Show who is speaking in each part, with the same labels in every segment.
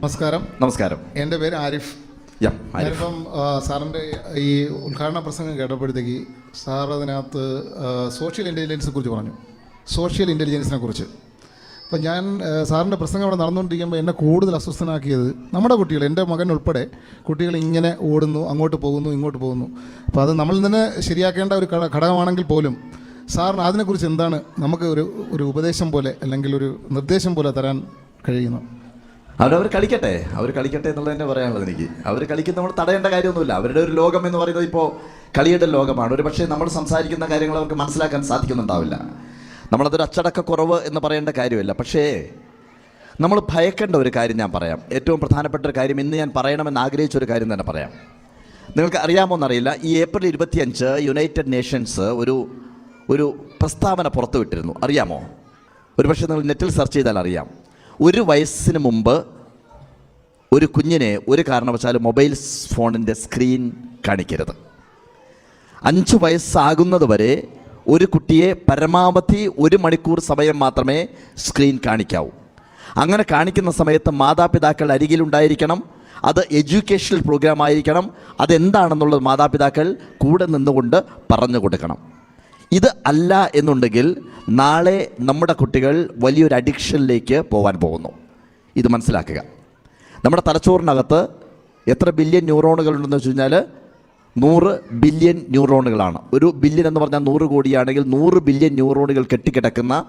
Speaker 1: നമസ്കാരം.
Speaker 2: നമസ്കാരം.
Speaker 1: എന്റെ പേര് ആരിഫ്. ഞാനിപ്പം സാറിന്റെ ഈ ഉദ്ഘാടന പ്രസംഗം കേട്ടപ്പോഴത്തേക്ക് സാർ അതിനകത്ത് സോഷ്യൽ ഇന്റലിജൻസിനെ കുറിച്ച് പറഞ്ഞു. സോഷ്യൽ ഇന്റലിജൻസിനെ കുറിച്ച്. അപ്പം ഞാൻ സാറിന്റെ പ്രസംഗം അവിടെ നടന്നുകൊണ്ടിരിക്കുമ്പോൾ എന്നെ കൂടുതൽ അസ്വസ്ഥനാക്കിയത് നമ്മുടെ കുട്ടികൾ എന്റെ മകൻ ഉൾപ്പെടെ കുട്ടികൾ ഇങ്ങനെ ഓടുന്നു അങ്ങോട്ട് പോകുന്നു ഇങ്ങോട്ട് പോകുന്നു. അപ്പോൾ അത് നമ്മൾ തന്നെ ശരിയാക്കേണ്ട ഒരു ഘട- ഘടകമാണെങ്കിൽ പോലും സാറിന് അതിനെക്കുറിച്ച് എന്താണ് നമുക്ക് ഒരു ഒരു ഉപദേശം പോലെ അല്ലെങ്കിൽ ഒരു നിർദ്ദേശം പോലെ തരാൻ കഴിയുന്നു
Speaker 2: അവരവർ കളിക്കട്ടെ. അവർ കളിക്കട്ടെ എന്നുള്ളത് തന്നെ പറയാനുള്ളത് എനിക്ക്. അവർ കളിക്കുന്ന നമ്മൾ തടയേണ്ട കാര്യമൊന്നുമില്ല. അവരുടെ ഒരു ലോകം എന്ന് പറയുന്നത് ഇപ്പോൾ കളിയുടെ ലോകമാണ്. ഒരു പക്ഷേ നമ്മൾ സംസാരിക്കുന്ന കാര്യങ്ങൾ അവർക്ക് മനസ്സിലാക്കാൻ സാധിക്കുന്നുണ്ടാവില്ല. നമ്മളതൊരു അച്ചടക്ക കുറവ് എന്ന് പറയേണ്ട കാര്യമില്ല. പക്ഷേ നമ്മൾ ഭയക്കേണ്ട ഒരു കാര്യം ഞാൻ പറയാം. ഏറ്റവും പ്രധാനപ്പെട്ട ഒരു കാര്യം ഇന്ന് ഞാൻ പറയണമെന്ന് ആഗ്രഹിച്ച ഒരു കാര്യം തന്നെ പറയാം. നിങ്ങൾക്ക് അറിയാമോ എന്നറിയില്ല ഈ ഏപ്രിൽ ഇരുപത്തിയഞ്ച് യുണൈറ്റഡ് നേഷൻസ് ഒരു ഒരു പ്രസ്താവന പുറത്തുവിട്ടിരുന്നു. അറിയാമോ? ഒരു പക്ഷേ നിങ്ങൾ നെറ്റിൽ സെർച്ച് ചെയ്താൽ അറിയാം. ഒരു വയസ്സിന് മുമ്പ് ഒരു കുഞ്ഞിനെ ഒരു കാരണവശാലും മൊബൈൽ ഫോണിന്റെ സ്ക്രീൻ കാണിക്കരുത്. അഞ്ച് വയസ്സാകുന്നത് വരെ ഒരു കുട്ടിയെ പരമാവധി ഒരു മണിക്കൂർ സമയം മാത്രമേ സ്ക്രീൻ കാണിക്കാവൂ. അങ്ങനെ കാണിക്കുന്ന സമയത്ത് മാതാപിതാക്കൾ അരികിലുണ്ടായിരിക്കണം അത് എഡ്യൂക്കേഷണൽ പ്രോഗ്രാം ആയിരിക്കണം അതെന്താണെന്നുള്ളത് മാതാപിതാക്കൾ കൂടെ നിന്നുകൊണ്ട് പറഞ്ഞു കൊടുക്കണം. ഇത് അല്ല എന്നുണ്ടെങ്കിൽ നാളെ നമ്മുടെ കുട്ടികൾ വലിയൊരു അഡിക്ഷനിലേക്ക് പോകാൻ പോകുന്നു. ഇത് മനസ്സിലാക്കുക. നമ്മുടെ തലച്ചോറിനകത്ത് എത്ര ബില്യൺ ന്യൂറോണുകൾ ഉണ്ടെന്ന് വെച്ച് കഴിഞ്ഞാൽ നൂറ് ബില്യൺ ന്യൂറോണുകളാണ് ഒരു ബില്യൺ എന്ന് പറഞ്ഞാൽ നൂറ് കോടിയാണെങ്കിൽ നൂറ് ബില്യൺ ന്യൂറോണുകൾ കെട്ടിക്കിടക്കുന്ന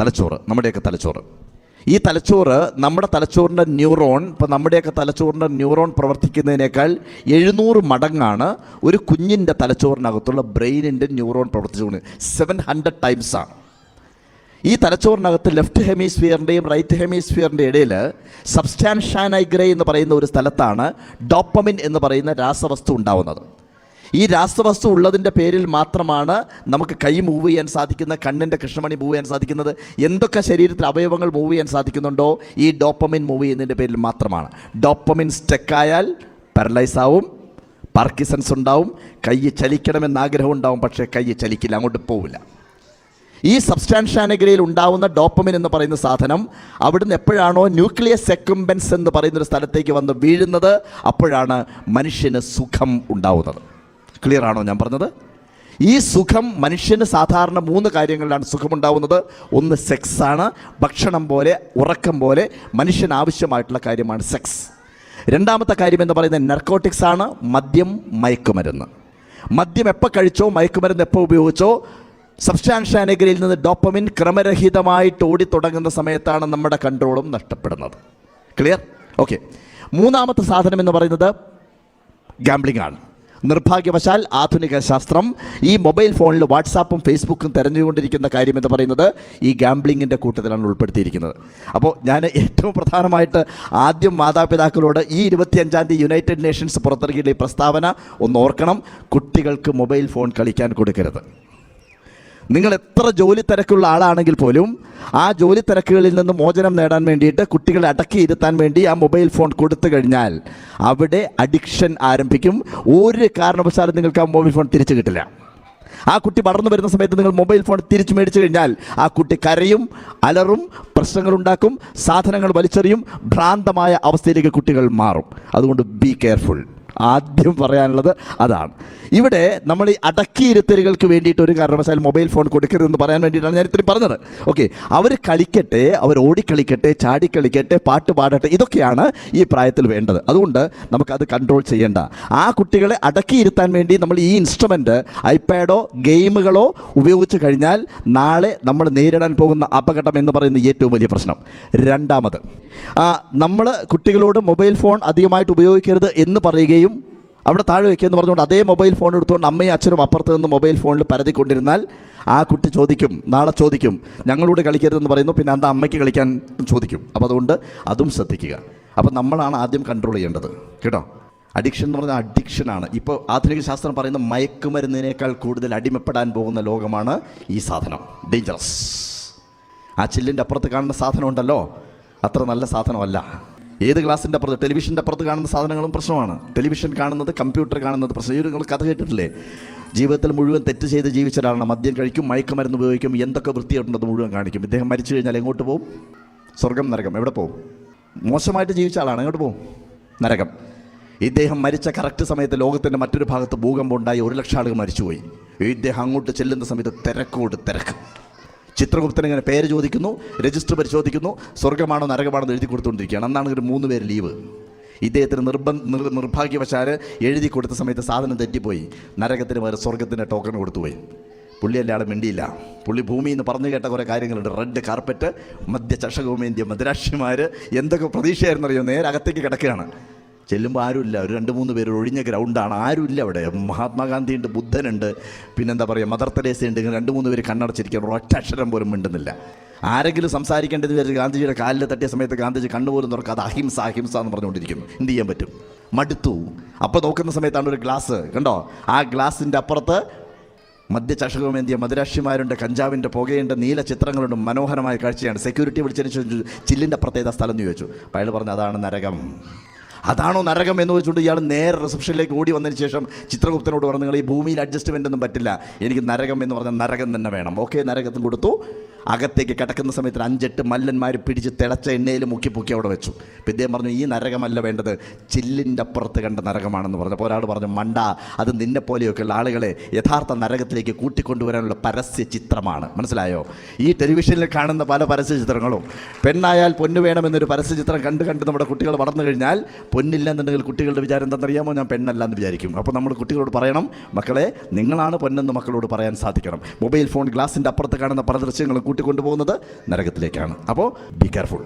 Speaker 2: തലച്ചോറ് നമ്മുടെയൊക്കെ തലച്ചോറ്. ഈ തലച്ചോറ് നമ്മുടെ തലച്ചോറിന്റെ ന്യൂറോൺ ഇപ്പോൾ നമ്മുടെയൊക്കെ തലച്ചോറിന്റെ ന്യൂറോൺ പ്രവർത്തിക്കുന്നതിനേക്കാൾ എഴുന്നൂറ് മടങ്ങാണ് ഒരു കുഞ്ഞിന്റെ തലച്ചോറിനകത്തുള്ള ബ്രെയിനിന്റെ ന്യൂറോൺ പ്രവർത്തിച്ചുകൊണ്ട്. സെവൻ ഹൺഡ്രഡ് ടൈംസാണ് ഈ തലച്ചോറിനകത്ത് ലെഫ്റ്റ് ഹെമിസ്ഫിയറിന്റെയും റൈറ്റ് ഹെമിസ്ഫിയറിന്റെ ഇടയിൽ സബ്സ്റ്റാൻഷാനൈഗ്രേ എന്ന് പറയുന്ന ഒരു സ്ഥലത്താണ് ഡോപ്പമിൻ എന്ന് പറയുന്ന രാസവസ്തു ഉണ്ടാവുന്നത്. ഈ രാസവസ്തു ഉള്ളതിന്റെ പേരിൽ മാത്രമാണ് നമുക്ക് കൈ മൂവ് ചെയ്യാൻ സാധിക്കുന്ന കണ്ണിന്റെ കൃഷ്ണമണി മൂവ് ചെയ്യാൻ സാധിക്കുന്നത്. എന്തൊക്കെ ശരീരത്തിൽ അവയവങ്ങൾ മൂവ് ചെയ്യാൻ സാധിക്കുന്നുണ്ടോ ഈ ഡോപ്പമിൻ മൂവ് ചെയ്യുന്നതിന്റെ പേരിൽ മാത്രമാണ്. ഡോപ്പമിൻ സ്റ്റെക്കായാൽ പാരലൈസ് ആവും പാർക്കിസൺസ് ഉണ്ടാവും കൈ ചലിക്കണമെന്ന് ആഗ്രഹം ഉണ്ടാവും പക്ഷേ കൈ ചലിക്കില്ല അങ്ങോട്ട് പോവില്ല. ഈ സബ്സ്റ്റാൻഷ്യാനഗ്രയിൽ ഉണ്ടാവുന്ന ഡോപ്പമിൻ എന്ന് പറയുന്ന സാധനം അവിടുന്ന് എപ്പോഴാണോ ന്യൂക്ലിയസ് സെക്കുംബൻസ് എന്ന് പറയുന്നൊരു സ്ഥലത്തേക്ക് വന്ന് വീഴുന്നത് അപ്പോഴാണ് മനുഷ്യന് സുഖം ഉണ്ടാവുന്നത്. ക്ലിയർ ആണോ ഞാൻ പറഞ്ഞത്? ഈ സുഖം മനുഷ്യന് സാധാരണ മൂന്ന് കാര്യങ്ങളിലാണ് സുഖമുണ്ടാവുന്നത്. ഒന്ന് സെക്സ് ആണ്. ഭക്ഷണം പോലെ ഉറക്കം പോലെ മനുഷ്യന് ആവശ്യമായിട്ടുള്ള കാര്യമാണ് സെക്സ് രണ്ടാമത്തെ കാര്യം എന്ന് പറയുന്നത് നർക്കോട്ടിക്സ് ആണ്. മദ്യം മയക്കുമരുന്ന്. മദ്യം എപ്പോൾ കഴിച്ചോ മയക്കുമരുന്ന് എപ്പോൾ ഉപയോഗിച്ചോ സബ്സ്റ്റാൻഷ്യാനഗരിയിൽ നിന്ന് ഡോപ്പമിൻ ക്രമരഹിതമായിട്ട് ഓടി തുടങ്ങുന്ന സമയത്താണ് നമ്മുടെ കൺട്രോളും നഷ്ടപ്പെടുന്നത്. ക്ലിയർ ഓക്കെ മൂന്നാമത്തെ സാധനം എന്ന് പറയുന്നത് ഗാംബ്ലിംഗ് ആണ്. നിർഭാഗ്യവശാൽ ആധുനിക ശാസ്ത്രം ഈ മൊബൈൽ ഫോണിൽ വാട്സാപ്പും ഫേസ്ബുക്കും തിരഞ്ഞുകൊണ്ടിരിക്കുന്ന കാര്യം എന്ന് പറയുന്നത് ഈ ഗാംബ്ലിങ്ങിന്റെ കൂട്ടത്തിലാണ് ഉൾപ്പെടുത്തിയിരിക്കുന്നത്. അപ്പോൾ ഞാൻ ഏറ്റവും പ്രധാനമായിട്ട് ആദ്യം മാതാപിതാക്കളോട് ഈ ഇരുപത്തിയഞ്ചാം തീയതി യുണൈറ്റഡ് നേഷൻസ് പുറത്തിറക്കിയ ഈ പ്രസ്താവന ഒന്ന് ഓർക്കണം. കുട്ടികൾക്ക് മൊബൈൽ ഫോൺ കളിക്കാൻ കൊടുക്കരുത്. നിങ്ങൾ എത്ര ജോലി തിരക്കുള്ള ആളാണെങ്കിൽ പോലും ആ ജോലി തിരക്കുകളിൽ നിന്ന് മോചനം നേടാൻ വേണ്ടിയിട്ട് കുട്ടികളെ അടക്കിയിരുത്താൻ വേണ്ടി ആ മൊബൈൽ ഫോൺ കൊടുത്തു കഴിഞ്ഞാൽ അവിടെ അഡിക്ഷൻ ആരംഭിക്കും. ഒരു കാരണവശാലും നിങ്ങൾക്ക് ആ മൊബൈൽ ഫോൺ തിരിച്ചു കിട്ടില്ല. ആ കുട്ടി വളർന്നു വരുന്ന സമയത്ത് നിങ്ങൾ മൊബൈൽ ഫോൺ തിരിച്ചു മേടിച്ചു കഴിഞ്ഞാൽ ആ കുട്ടി കരയും അലറും പ്രശ്നങ്ങളുണ്ടാക്കും സാധനങ്ങൾ വലിച്ചെറിയും ഭ്രാന്തമായ അവസ്ഥയിലേക്ക് കുട്ടികൾ മാറും. അതുകൊണ്ട് ബി കെയർഫുൾ ആദ്യം പറയാനുള്ളത് അതാണ്. ഇവിടെ നമ്മൾ ഈ അടക്കിയിരുത്തലുകൾക്ക് വേണ്ടിയിട്ട് ഒരു കാരണവശാൽ മൊബൈൽ ഫോൺ കൊടുക്കരുതെന്ന് പറയാൻ വേണ്ടിയിട്ടാണ് ഞാൻ ഇത്രയും പറഞ്ഞത്. ഓക്കെ അവർ കളിക്കട്ടെ അവർ ഓടിക്കളിക്കട്ടെ ചാടിക്കളിക്കട്ടെ പാട്ട് പാടട്ടെ ഇതൊക്കെയാണ് ഈ പ്രായത്തിൽ വേണ്ടത്. അതുകൊണ്ട് നമുക്കത് കൺട്രോൾ ചെയ്യേണ്ട. ആ കുട്ടികളെ അടക്കിയിരുത്താൻ വേണ്ടി നമ്മൾ ഈ ഇൻസ്ട്രുമെന്റ് ഐപാഡോ ഗെയിമുകളോ ഉപയോഗിച്ച് കഴിഞ്ഞാൽ നാളെ നമ്മൾ നേരിടാൻ പോകുന്ന അപകടം എന്ന് പറയുന്ന ഏറ്റവും വലിയ പ്രശ്നം. രണ്ടാമത് നമ്മൾ കുട്ടികളോട് മൊബൈൽ ഫോൺ അധികമായിട്ട് ഉപയോഗിക്കരുത് എന്ന് പറയുകയും അവിടെ താഴെ വയ്ക്കുക എന്ന് പറഞ്ഞുകൊണ്ട് അതേ മൊബൈൽ ഫോൺ എടുത്തുകൊണ്ട് അമ്മയും അച്ഛനും അപ്പുറത്ത് നിന്ന് മൊബൈൽ ഫോണിൽ പരതിക്കൊണ്ടിരുന്നാൽ ആ കുട്ടി ചോദിക്കും നാളെ ചോദിക്കും. ഞങ്ങളോട് കളിക്കരുതെന്ന് പറയുന്നു. പിന്നെ എന്താ അമ്മയ്ക്ക് കളിക്കാൻ ചോദിക്കും. അപ്പോൾ അതുകൊണ്ട് അതും ശ്രദ്ധിക്കുക. അപ്പോൾ നമ്മളാണ് ആദ്യം കൺട്രോൾ ചെയ്യേണ്ടത്. കേട്ടോ? അഡിക്ഷൻ എന്ന് പറഞ്ഞാൽ അഡിക്ഷനാണ് ഇപ്പോൾ ആധുനിക ശാസ്ത്രം പറയുന്ന മയക്കുമരുന്നിനേക്കാൾ കൂടുതൽ അടിമപ്പെടാൻ പോകുന്ന ലോകമാണ് ഈ സാധനം. ഡേഞ്ചറസ് ആ ചില്ലിന്റെ അപ്പുറത്ത് കാണുന്ന സാധനം ഉണ്ടല്ലോ. അത്ര നല്ല സാധനമല്ല. ഏത് ഗ്ലാസിന്റെ അപ്പുറത്ത്? ടെലിവിഷന്റെ അപ്പുറത്ത് കാണുന്ന സാധനങ്ങളും പ്രശ്നമാണ്. ടെലിവിഷൻ കാണുന്നത് കമ്പ്യൂട്ടർ കാണുന്നത് പ്രശ്നം. നിങ്ങൾ കഥ കേട്ടിട്ടില്ലേ? ജീവിതത്തിൽ മുഴുവൻ തെറ്റ് ചെയ്ത് ജീവിച്ച ഒരാളാണ്. മദ്യം കഴിക്കും മയക്കുമരുന്ന് ഉപയോഗിക്കും എന്തൊക്കെ വൃത്തിയായിട്ടുണ്ടെന്ന് മുഴുവൻ കാണിക്കും. ഇദ്ദേഹം മരിച്ചു കഴിഞ്ഞാൽ എങ്ങോട്ട് പോകും സ്വർഗം നരകം. എവിടെ പോകും മോശമായിട്ട് ജീവിച്ച ആളാണ്. എങ്ങോട്ട് പോകും നരകം. ഇദ്ദേഹം മരിച്ച കറക്റ്റ് സമയത്ത് ലോകത്തിന്റെ മറ്റൊരു ഭാഗത്ത് ഭൂകമ്പം ഉണ്ടായി ഒരു ലക്ഷം ആളുകൾ മരിച്ചുപോയി. ഇദ്ദേഹം അങ്ങോട്ട് ചെല്ലുന്ന സമയത്ത് തിരക്കോട് തിരക്ക്. ചിത്രഗുപ്തൻ ഇങ്ങനെ പേര് ചോദിക്കുന്നു രജിസ്റ്റർ പരിശോധിക്കുന്നു സ്വർഗമാണോ നരകമാണോ എന്ന് എഴുതി കൊടുത്തുകൊണ്ടിരിക്കുകയാണ്. അന്നാണ് ഒരു മൂന്ന് പേര് ലീവ്. ഇദ്ദേഹത്തിന് നിർബന്ധ നിർ നിർഭാഗ്യവശാൽ എഴുതി കൊടുത്ത സമയത്ത് സാധനം തെറ്റിപ്പോയി. നരകത്തിന് പകരം സ്വർഗത്തിന്റെ ടോക്കൺ കൊടുത്തുപോയി. പുള്ളി അല്ലാതെ മിണ്ടിയില്ല. പുള്ളി ഭൂമിയിൽ നിന്ന് പറഞ്ഞു കേട്ട കുറേ കാര്യങ്ങളുണ്ട്. റെഡ് കാർപ്പറ്റ് മധ്യ ചഷകോമേന്ത്യ മദ്രാക്ഷിമാർ എന്തൊക്കെ പ്രതീക്ഷയായിരുന്നറിയോ? നേരെ അകത്തേക്ക് കിടക്കുകയാണ്. ചെല്ലുമ്പോൾ ആരുമില്ല. ഒരു രണ്ട് മൂന്ന് പേര് ഒഴിഞ്ഞ ഗ്രൗണ്ടാണ്. ആരുമില്ല അവിടെ. മഹാത്മാഗാന്ധി ഉണ്ട് ബുദ്ധനുണ്ട് പിന്നെന്താ പറയുക മദർ തെരേസ ഉണ്ട് രണ്ട് മൂന്ന് പേര് കണ്ണടച്ചിരിക്കണം ഒറ്റ അക്ഷരം പോലും മിണ്ടുന്നില്ല. ആരെങ്കിലും സംസാരിക്കേണ്ടത് വിചാരിച്ച് ഗാന്ധിജിയുടെ കാലിൽ തട്ടിയ സമയത്ത് ഗാന്ധിജി കണ്ണുപോലും തുറക്കാതെ അഹിംസ അഹിംസ എന്ന് പറഞ്ഞുകൊണ്ടിരിക്കുന്നു. എന്ത് ചെയ്യാൻ പറ്റും? മടുത്തു. അപ്പോൾ നോക്കുന്ന സമയത്താണ് ഒരു ഗ്ലാസ്. കണ്ടോ? ആ ഗ്ലാസിന്റെ അപ്പുറത്ത് മദ്യചഷകമേന്തിയ മദുരാക്ഷിമാരുണ്ട് കഞ്ചാവിന്റെ പുകയുണ്ട് നീല ചിത്രങ്ങളുണ്ട് മനോഹരമായ കാഴ്ചയാണ്. സെക്യൂരിറ്റി വിളിച്ചതിന് ശേഷം ചില്ലിന്റെ ഏതാ സ്ഥലം എന്ന് ചോദിച്ചു. അപ്പോൾ അയാൾ പറഞ്ഞു അതാണ് നരകം. അതാണോ നരകം എന്ന് വെച്ചുകൊണ്ട് ഇയാൾ നേരെ റിസപ്ഷനിലേക്ക് ഓടി വന്നതിന് ശേഷം ചിത്രഗുപ്തനോട് പറഞ്ഞു നിങ്ങൾ ഈ ഭൂമിയിൽ അഡ്ജസ്റ്റ്മെന്റ് ഒന്നും പറ്റില്ല. എനിക്ക് നരകം എന്ന് പറഞ്ഞാൽ നരകം തന്നെ വേണം. ഓക്കെ നരകത്തും കൊടുത്തു. അകത്തേക്ക് കിടക്കുന്ന സമയത്ത് അഞ്ചെട്ട് മല്ലന്മാർ പിടിച്ച് തിളച്ച എണ്ണയിൽ മുക്കി പൊക്കി അവിടെ വെച്ചു. ഇദ്ദേഹം പറഞ്ഞു ഈ നരകമല്ല വേണ്ടത്. ചില്ലിന്റെ അപ്പുറത്ത് കണ്ട നരകമാണെന്ന് പറഞ്ഞപ്പോൾ ഒരാൾ പറഞ്ഞു മണ്ട അത് നിന്നെ പോലെയൊക്കെയുള്ള ആളുകളെ യഥാർത്ഥ നരകത്തിലേക്ക് കൂട്ടിക്കൊണ്ടുവരാനുള്ള പരസ്യ ചിത്രമാണ്. മനസ്സിലായോ? ഈ ടെലിവിഷനിൽ കാണുന്ന പല പരസ്യ ചിത്രങ്ങളും പെണ്ണായാൽ പൊന്നു വേണമെന്നൊരു പരസ്യ ചിത്രം കണ്ട് കണ്ട് നമ്മുടെ കുട്ടികൾ വളർന്നു കഴിഞ്ഞാൽ പൊന്നില്ലെന്നുണ്ടെങ്കിൽ കുട്ടികളുടെ വിചാരം എന്താണെന്നറിയാമോ? ഞാൻ പെണ്ണല്ല എന്ന് വിചാരിക്കും. അപ്പോൾ നമ്മൾ കുട്ടികളോട് പറയണം മക്കളെ നിങ്ങളാണ് പൊന്നെന്ന് മക്കളോട് പറയാൻ സാധിക്കണം. മൊബൈൽ ഫോൺ ഗ്ലാസിന്റെ അപ്പുറത്ത് കാണുന്ന പല ദൃശ്യങ്ങളും കൂട്ടിക്കൊണ്ടുപോകുന്നത് നരകത്തിലേക്കാണ്. അപ്പോൾ ബി കെയർഫുൾ